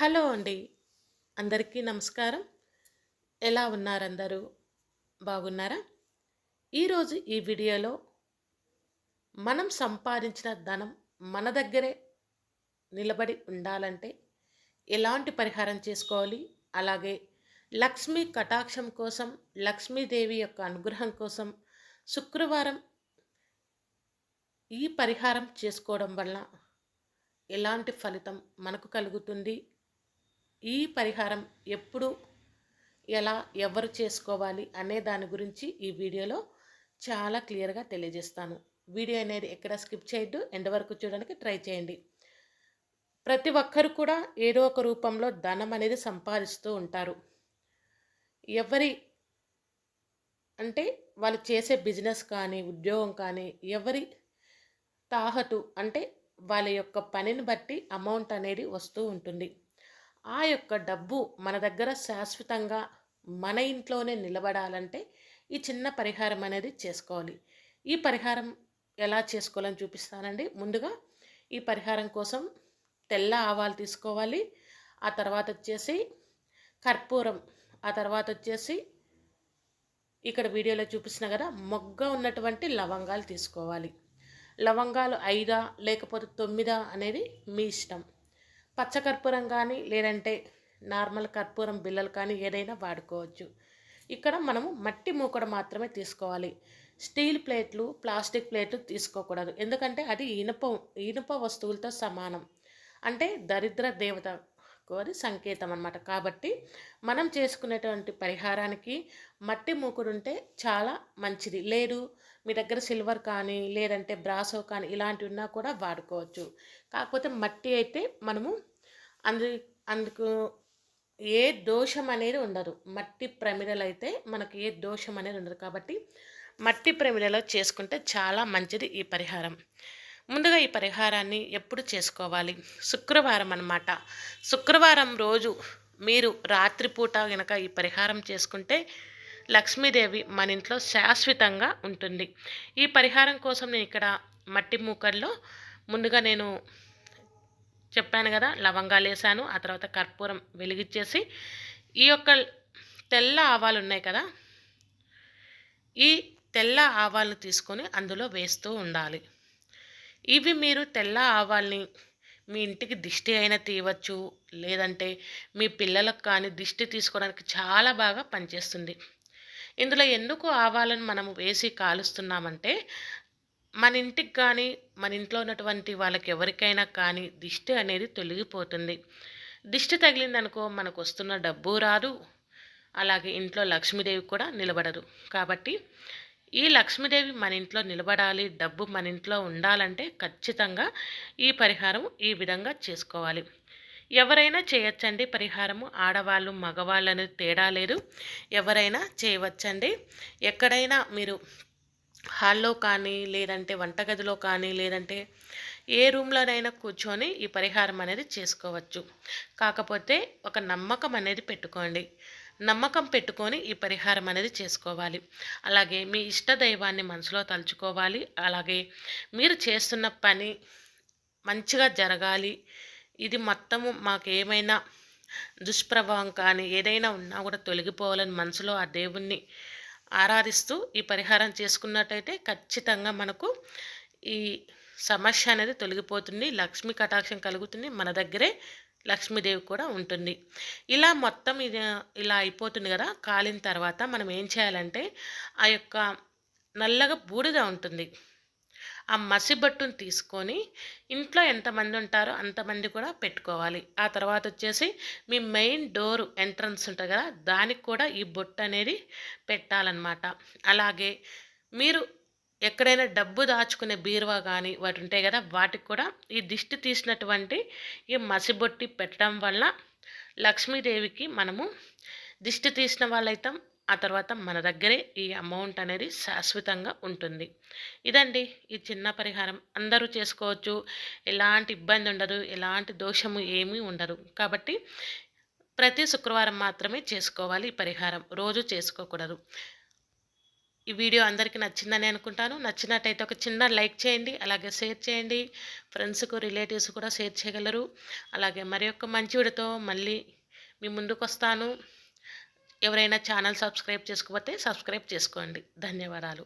Hello అండి. అందరికీ నమస్కారం. ఎలా ఉన్నారందరూ? బాగున్నారా? ఈరోజు ఈ వీడియోలో మనం సంపాదించిన ధనం మన దగ్గరే నిలబడి ఉండాలంటే ఎలాంటి పరిహారం చేసుకోవాలి? అలాగే లక్ష్మీ కటాక్షం కోసం లక్ష్మీదేవి యొక్క అనుగ్రహం కోసం శుక్రవారం ఈ పరిహారం చేసుకోవడం వల్ల ఎలాంటి ఫలితం మనకు కలుగుతుంది? ఈ పరిహారం ఎప్పుడు ఎలా ఎవరు చేసుకోవాలి అనే దాని గురించి ఈ వీడియోలో చాలా క్లియర్గా తెలియజేస్తాను. వీడియో అనేది ఎక్కడ స్కిప్ చేయొద్దు ఎండ్ వరకు చూడడానికి ట్రై చేయండి. ప్రతి ఒక్కరు కూడా ఏదో ఒక రూపంలో ధనం అనేది సంపాదిస్తూ ఉంటారు. ఎవరి అంటే వాళ్ళు చేసే బిజినెస్ కానీ ఉద్యోగం కానీ ఎవరి తాహతు అంటే వాళ్ళ యొక్క పనిని బట్టి అమౌంట్ అనేది వస్తూ ఉంటుంది. ఆ యొక్క డబ్బు మన దగ్గర శాశ్వతంగా మన ఇంట్లోనే నిలబడాలంటే ఈ చిన్న పరిహారం అనేది చేసుకోవాలి. ఈ పరిహారం ఎలా చేసుకోవాలని చూపిస్తానండి? ముందుగా ఈ పరిహారం కోసం తెల్ల ఆవాలు తీసుకోవాలి. ఆ తర్వాత వచ్చేసి కర్పూరం ఆ తర్వాత వచ్చేసి ఇక్కడ వీడియోలో చూపిస్తున్న కదా మొగ్గ ఉన్నటువంటి లవంగాలు తీసుకోవాలి. లవంగాలు ఐదా లేకపోతే తొమ్మిదా అనేది మీ ఇష్టం. పచ్చకర్పూరం కానీ లేదంటే నార్మల్ కర్పూరం బిల్లలు కానీ ఏదైనా వాడుకోవచ్చు. ఇక్కడ మనము మట్టి మూకడ మాత్రమే తీసుకోవాలి. స్టీల్ ప్లేట్లు ప్లాస్టిక్ ప్లేట్లు తీసుకోకూడదు. ఎందుకంటే అది ఇనుప ఇనుప వస్తువులతో సమానం. అంటే దరిద్ర దేవత అది సంకేతం అనమాట కాబట్టి మనం చేసుకునేటువంటి పరిహారానికి మట్టి మూకుడు ఉంటే చాలా మంచిది. లేదు మీ దగ్గర సిల్వర్ కానీ లేదంటే బ్రాసో కానీ ఇలాంటివి ఉన్నా కూడా వాడుకోవచ్చు. కాకపోతే మట్టి అయితే మనము అందు అందుకు ఏ దోషం అనేది ఉండదు. మట్టి ప్రమిదలు అయితే మనకి ఏ దోషం అనేది ఉండదు. కాబట్టి మట్టి ప్రమిదలో చేసుకుంటే చాలా మంచిది ఈ పరిహారం. ముందుగా ఈ పరిహారాన్ని ఎప్పుడు చేసుకోవాలి? శుక్రవారం అన్నమాట. శుక్రవారం రోజు మీరు రాత్రిపూట కనుక ఈ పరిహారం చేసుకుంటే లక్ష్మీదేవి మన ఇంట్లో శాశ్వతంగా ఉంటుంది. ఈ పరిహారం కోసం నేను ఇక్కడ మట్టి మూకల్లో ముందుగా నేను చెప్పాను కదా లవంగాలు వేసాను ఆ తర్వాత కర్పూరం వెలిగించేసి ఈ యొక్క తెల్ల ఆవాలు ఉన్నాయి కదా ఈ తెల్ల ఆవాలను తీసుకొని అందులో వేస్తూ ఉండాలి. ఇవి మీరు తెల్ల ఆవాల్ని మీ ఇంటికి దిష్టి అయినా తీయవచ్చు లేదంటే మీ పిల్లలకు కానీ దిష్టి తీసుకోవడానికి చాలా బాగా పనిచేస్తుంది. ఇందులో ఎందుకు ఆవాలను మనము వేసి కాలుస్తున్నామంటే మన ఇంటికి కానీ మన ఇంట్లో ఉన్నటువంటి వాళ్ళకి ఎవరికైనా కానీ దిష్టి అనేది తొలగిపోతుంది. దిష్టి తగిలిందనుకో మనకు వస్తున్న డబ్బు రాదు అలాగే ఇంట్లో లక్ష్మీదేవి కూడా నిలబడదు. కాబట్టి ఈ లక్ష్మీదేవి మన ఇంట్లో నిలబడాలి డబ్బు మన ఇంట్లో ఉండాలంటే ఖచ్చితంగా ఈ పరిహారం ఈ విధంగా చేసుకోవాలి. ఎవరైనా చేయొచ్చండి. పరిహారము ఆడవాళ్ళు మగవాళ్ళని తేడా లేదు. ఎవరైనా చేయవచ్చండి. ఎక్కడైనా మీరు హాల్లో కానీ లేదంటే వంటగదిలో కానీ లేదంటే ఏ రూమ్లోనైనా కూర్చొని ఈ పరిహారం అనేది చేసుకోవచ్చు. కాకపోతే ఒక నమ్మకం అనేది పెట్టుకోండి. నమ్మకం పెట్టుకొని ఈ పరిహారం అనేది చేసుకోవాలి. అలాగే మీ ఇష్ట దైవాన్ని మనసులో తలుచుకోవాలి. అలాగే మీరు చేస్తున్న పని మంచిగా జరగాలి. ఇది మొత్తము మాకు ఏమైనా దుష్ప్రభావం కానీ ఏదైనా ఉన్నా కూడా తొలగిపోవాలని మనసులో ఆ దేవుణ్ణి ఆరాధిస్తూ ఈ పరిహారం చేసుకున్నట్టయితే ఖచ్చితంగా మనకు ఈ సమస్య అనేది తొలగిపోతుంది. లక్ష్మీ కటాక్షం కలుగుతుంది. మన దగ్గరే లక్ష్మీదేవి కూడా ఉంటుంది. ఇలా మొత్తం ఇది ఇలా అయిపోతుంది కదా. కాలిన తర్వాత మనం ఏం చేయాలంటే ఆ యొక్క నల్లగా బూడిద ఉంటుంది. ఆ మసిబట్టును తీసుకొని ఇంట్లో ఎంతమంది ఉంటారో అంతమంది కూడా పెట్టుకోవాలి. ఆ తర్వాత వచ్చేసి మీ మెయిన్ డోర్ ఎంట్రన్స్ ఉంటుంది కదా దానికి కూడా ఈ బొట్టు అనేది పెట్టాలన్నమాట. అలాగే మీరు ఎక్కడైనా డబ్బు దాచుకునే బీరువా కానీ వాటి ఉంటాయి కదా వాటికి కూడా ఈ దిష్టి తీసినటువంటి ఈ మసిబొట్టి పెట్టడం వల్ల లక్ష్మీదేవికి మనము దిష్టి తీసిన వాళ్ళైతాం. ఆ తర్వాత మన దగ్గరే ఈ అమౌంట్ అనేది శాశ్వతంగా ఉంటుంది. ఇదండి ఈ చిన్న పరిహారం. అందరూ చేసుకోవచ్చు. ఎలాంటి ఇబ్బంది ఉండదు. ఎలాంటి దోషము ఏమీ ఉండదు. కాబట్టి ప్రతి శుక్రవారం మాత్రమే చేసుకోవాలి ఈ పరిహారం. రోజు చేసుకోకూడదు. ఈ వీడియో అందరికీ నచ్చిందని అనుకుంటాను. నచ్చినట్టయితే ఒక చిన్న లైక్ చేయండి. అలాగే షేర్ చేయండి. ఫ్రెండ్స్కు రిలేటివ్స్ కూడా షేర్ చేయగలరు. అలాగే మరి మంచి వీడితో మళ్ళీ మీ ముందుకు వస్తాను ఎవరైనా ఛానల్ సబ్స్క్రైబ్ చేసుకోకపోతే సబ్స్క్రైబ్ చేసుకోండి. ధన్యవాదాలు.